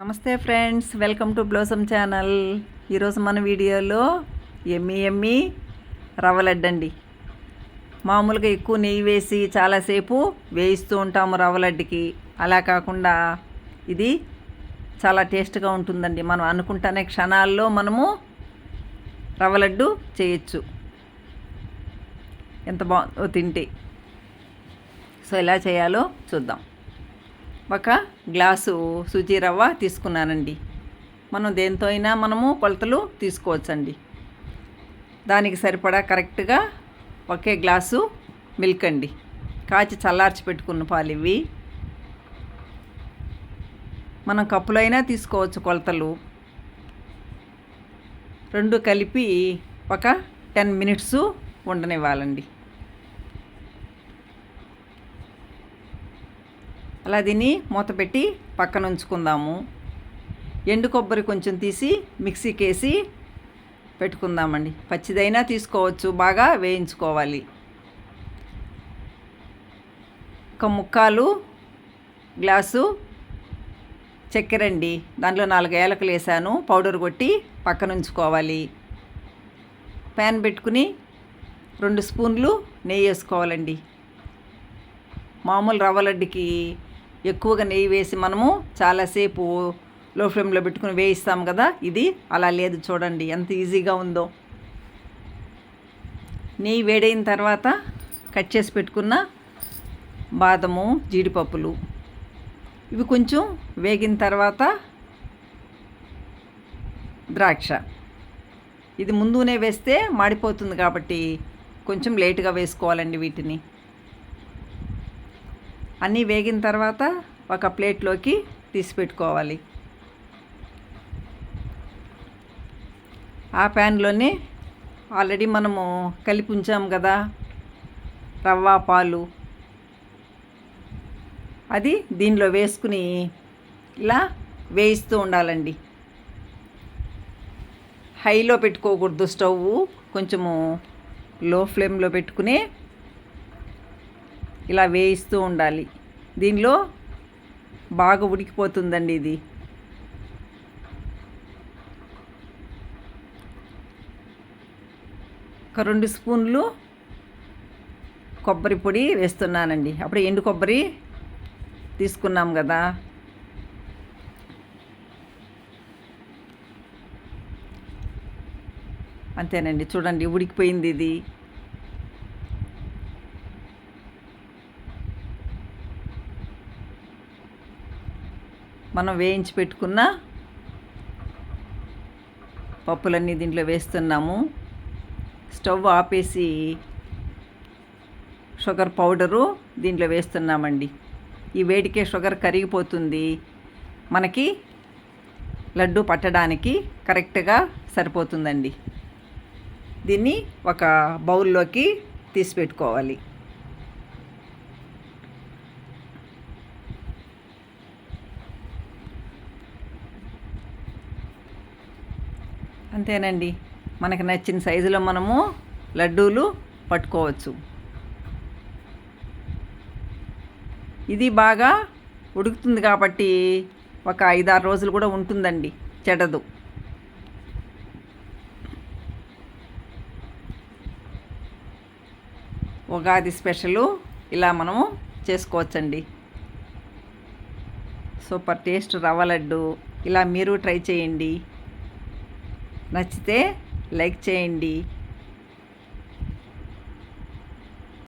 నమస్తే friends welcome to Blossom channel. ఈరోజు మన వీడియోలో ఎమ్మి ఎమ్మి రవ్వ లడ్డండి మామూలుగా ఎక్కువ నెయ్యి వేసి చాలాసేపు వేయిస్తూ ఉంటాము రవ్వ లడ్డుకి అలా కాకుండా ఇది చాలా టేస్ట్గా ఉంటుందండి. మనం అనుకుంటానే క్షణాల్లో మనము రవ్వ లడ్డు చేయొచ్చు. ఎంత బాగుందో తింటే. సో ఎలా చేయాలో చూద్దాం. ఒక గ్లాసు సుజీ రవ్వ తీసుకున్నానండి. మనం దేంతో అయినా మనము కొలతలు తీసుకోవచ్చండి. దానికి సరిపడా కరెక్ట్గా ఒకే గ్లాసు మిల్క్ అండి. కాచి చల్లార్చి పెట్టుకున్న పాలు ఇవి మనం కప్పులైనా తీసుకోవచ్చు కొలతలు. రెండు కలిపి ఒక టెన్ మినిట్స్ ఉండనివ్వాలండి. అలా దీన్ని మూత పెట్టి పక్కన ఉంచుకుందాము ఎండు కొబ్బరి కొంచెం తీసి మిక్సీకి వేసి పెట్టుకుందామండి. పచ్చిదైనా తీసుకోవచ్చు బాగా వేయించుకోవాలి. ఒక ముక్కాలు గ్లాసు చక్కెర అండి దాంట్లో నాలుగు ఏలకలు వేసాను. పౌడర్ కొట్టి పక్కన ఉంచుకోవాలి ప్యాన్ పెట్టుకుని రెండు స్పూన్లు నెయ్యి వేసుకోవాలండి. మామూలు రవ్వ లడ్డుకి ఎక్కువగా నెయ్యి వేసి మనము చాలాసేపు లో ఫ్లేమ్లో పెట్టుకుని వేయిస్తాం కదా ఇది అలా లేదు చూడండి ఎంత ఈజీగా ఉందో. నెయ్యి వేడైన తర్వాత కట్ చేసి పెట్టుకున్న బాదము జీడిపప్పులు. ఇవి కొంచెం వేగిన తర్వాత ద్రాక్ష. ఇది ముందునే వేస్తే మాడిపోతుంది కాబట్టి కొంచెం లేటుగా వేసుకోవాలండి వీటిని. అన్నీ వేగిన తర్వాత ఒక ప్లేట్లోకి తీసి పెట్టుకోవాలి ఆ ప్యాన్లోనే ఆల్రెడీ మనము కలిపి ఉంచాం కదా రవ్వ పాలు. అది దీనిలో వేసుకుని ఇలా వేయిస్తూ ఉండాలండి. హైలో పెట్టుకోకూడదు స్టవ్ కొంచెము లో ఫ్లేమ్లో పెట్టుకుని ఇలా వేయిస్తూ ఉండాలి. దీనిలో బాగా ఉడికిపోతుందండి ఇది. ఒక రెండు స్పూన్లు కొబ్బరి పొడి వేస్తున్నానండి. అప్పుడు ఎండు కొబ్బరి తీసుకున్నాం కదా. అంతేనండి. చూడండి ఉడికిపోయింది ఇది. మనం వేయించి పెట్టుకున్న పప్పులన్నీ దీంట్లో వేస్తున్నాము. స్టవ్ ఆపేసి షుగర్ పౌడరు దీంట్లో వేస్తున్నామండి. ఈ వేడికే షుగర్ కరిగిపోతుంది. మనకి లడ్డు పట్టడానికి కరెక్ట్గా సరిపోతుందండి. దీన్ని ఒక బౌల్లోకి తీసి పెట్టుకోవాలి. అంతేనండి. మనకి నచ్చిన సైజులో మనము లడ్డూలు పట్టుకోవచ్చు. ఇది బాగా ఉడుకుతుంది కాబట్టి ఒక ఐదారు రోజులు కూడా ఉంటుందండి చెడదు. ఉగాది స్పెషలు ఇలా మనము చేసుకోవచ్చండి. సూపర్ టేస్ట్ రవ్వ లడ్డు. ఇలా మీరు ట్రై చేయండి. నచ్చితే లైక్ చేయండి.